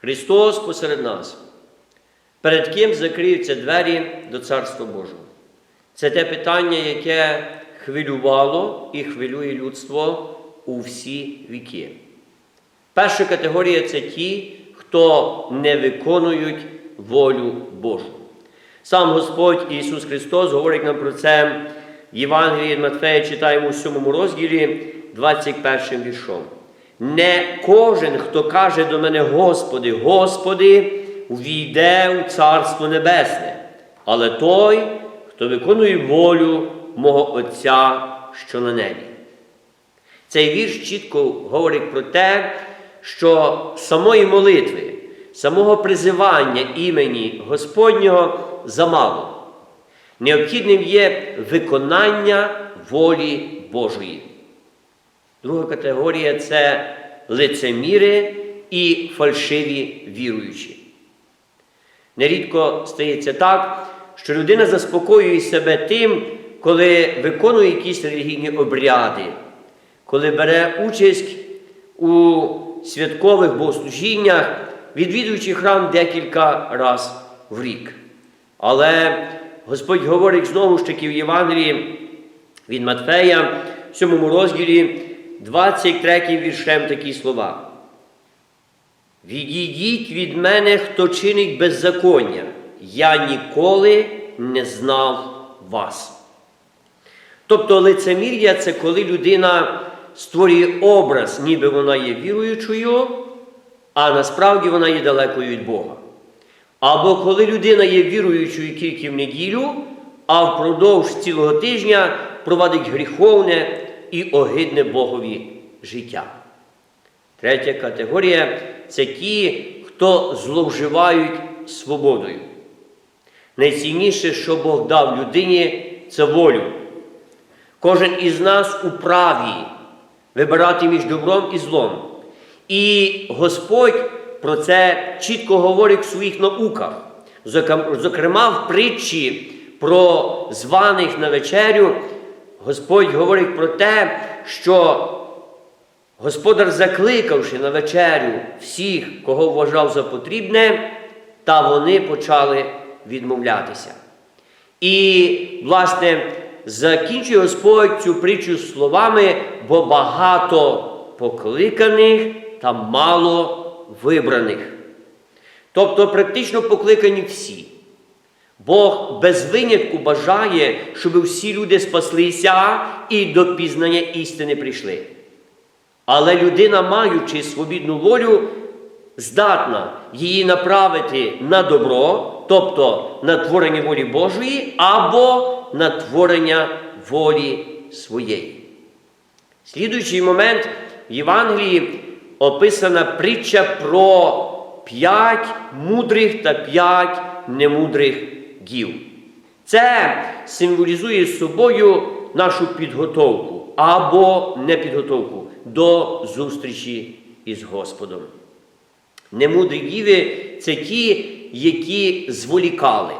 Христос посеред нас. Перед ким закриються двері до Царства Божого? Це те питання, яке хвилювало і хвилює людство у всі віки. Перша категорія це ті, хто не виконують волю Божу. Сам Господь Ісус Христос говорить нам про це в Євангелії від Матфея читаємо у 7 розділі 21 віршом. Не кожен, хто каже до мене, Господи, Господи, увійде у Царство Небесне, але той, хто виконує волю мого Отця, що на небі. Цей вірш чітко говорить про те, що самої молитви, самого призивання імені Господнього замало. Необхідним є виконання волі Божої. Друга категорія це лицеміри і фальшиві віруючі. Нерідко стається так, що людина заспокоює себе тим, коли виконує якісь релігійні обряди, коли бере участь у святкових богослужіннях, відвідуючи храм декілька разів в рік. Але Господь говорить знову ж таки в Євангелії від Матфея, в 7 розділі, 23 віршем такі слова. Відійдіть від мене, хто чинить беззаконня, я ніколи не знав вас. Тобто лицемір'я це коли людина створює образ, ніби вона є віруючою, а насправді вона є далекою від Бога. Або коли людина є віруючою тільки в неділю, а впродовж цілого тижня проводить гріховне і огидне Богові життя. Третя категорія це ті, хто зловживають свободою. Найцінніше, що Бог дав людині, це волю. Кожен із нас у праві вибирати між добром і злом. І Господь про це чітко говорить в своїх науках. Зокрема, в притчі про званих на вечерю, Господь говорить про те, що Господар, закликавши на вечерю всіх, кого вважав за потрібне, та вони почали відмовлятися. І, власне, закінчує Господь цю притчу словами, бо багато покликаних та мало вибраних. Тобто практично покликані всі. Бог без винятку бажає, щоб всі люди спаслися і до пізнання істини прийшли. Але людина, маючи свобідну волю, здатна її направити на добро, тобто на творення волі Божої, або на творення волі своєї. Слідуючий момент в Євангелії описана притча про п'ять мудрих та п'ять немудрих дів. Це символізує собою нашу підготовку або непідготовку до зустрічі із Господом. Немудрі діви це ті, які зволікали,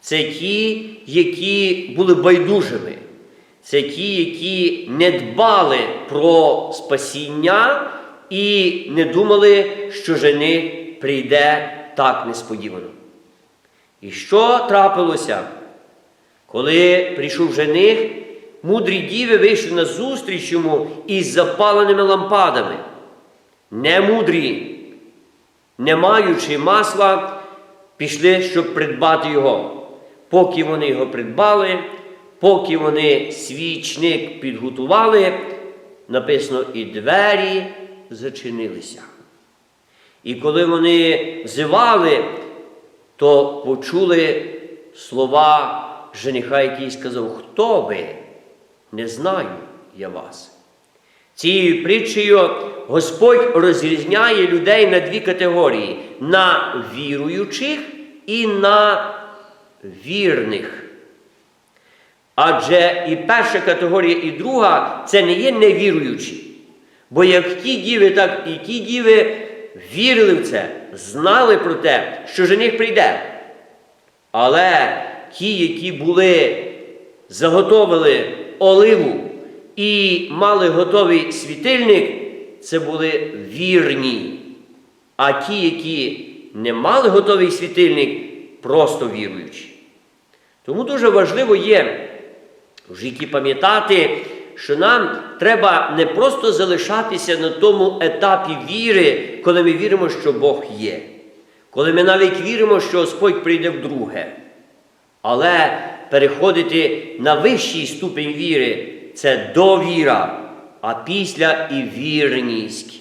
це ті, які були байдужими, це ті, які не дбали про спасіння і не думали, що жених прийде так несподівано. І що трапилося? Коли прийшов жених, мудрі діви вийшли на зустріч йому із запаленими лампадами. Немудрі, не маючи масла, пішли, щоб придбати його. Поки вони його придбали, поки вони свічник підготували, написано, і двері зачинилися. І коли вони взивали, то почули слова жениха, який сказав, хто ви? Не знаю я вас. Цією притчею Господь розрізняє людей на дві категорії: на віруючих і на вірних. Адже і перша категорія, і друга це не є невіруючі. Бо як ті діви, так і ті діви вірили в це, знали про те, що жених прийде. Але ті, які були, заготовили оливу і мали готовий світильник, це були вірні. а ті, які не мали готовий світильник, просто віруючі. Тому дуже важливо є в житті пам'ятати, що нам треба не просто залишатися на тому етапі віри, коли ми віримо, що Бог є, коли ми навіть віримо, що Господь прийде вдруге. Але переходити на вищий ступень віри це довіра, а після і вірність.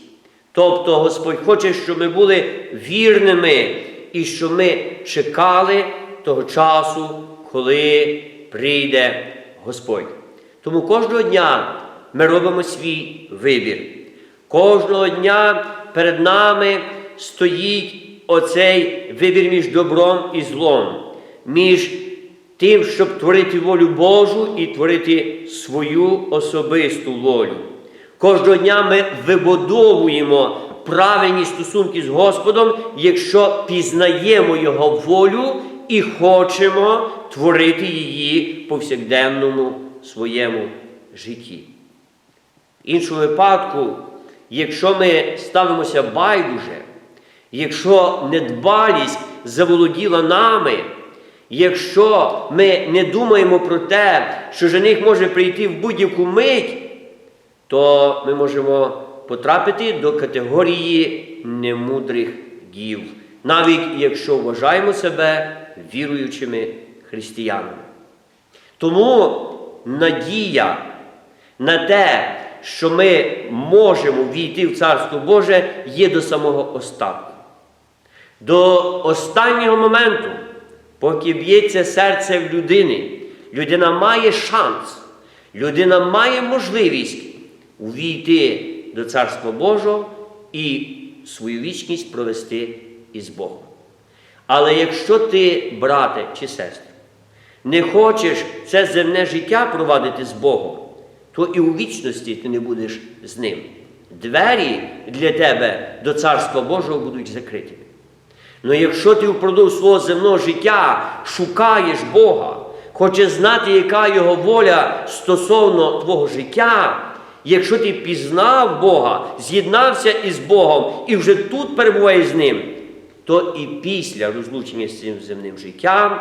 Тобто Господь хоче, щоб ми були вірними і щоб ми чекали того часу, коли прийде Господь. Тому кожного дня ми робимо свій вибір. Кожного дня перед нами стоїть оцей вибір між добром і злом, між тим, щоб творити волю Божу і творити свою особисту волю. Кожного дня ми вибудовуємо правильні стосунки з Господом, якщо пізнаємо Його волю і хочемо творити її в повсякденному своєму житті. В іншому випадку, якщо ми ставимося байдуже, якщо недбалість заволоділа нами, якщо ми не думаємо про те, що жених може прийти в будь-яку мить, то ми можемо потрапити до категорії немудрих дів, навіть якщо вважаємо себе віруючими християнами. Тому надія на те, що ми можемо війти в Царство Боже, є до самого остатку. До останнього моменту, поки б'ється серце в людини, людина має шанс, людина має можливість увійти до Царства Божого і свою вічність провести із Богом. Але якщо ти, брате чи сестра, не хочеш це земне життя провадити з Богом, то і у вічності ти не будеш з ним. Двері для тебе до Царства Божого будуть закриті. Ну якщо ти впродовж свого земного життя шукаєш Бога, хочеш знати, яка Його воля стосовно твого життя, якщо ти пізнав Бога, з'єднався із Богом і вже тут перебуваєш з Ним, то і після розлучення з цим земним життям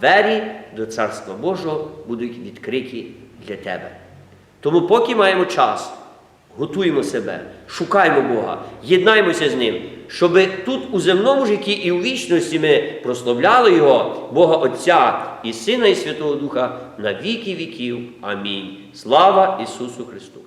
двері до Царства Божого будуть відкриті для тебе. Тому, поки маємо час, готуємо себе, шукаємо Бога, єднаємося з Ним, щоб тут у земному житті і у вічності ми прославляли Його, Бога Отця і Сина, і Святого Духа на віки віків. Амінь. Слава Ісусу Христу!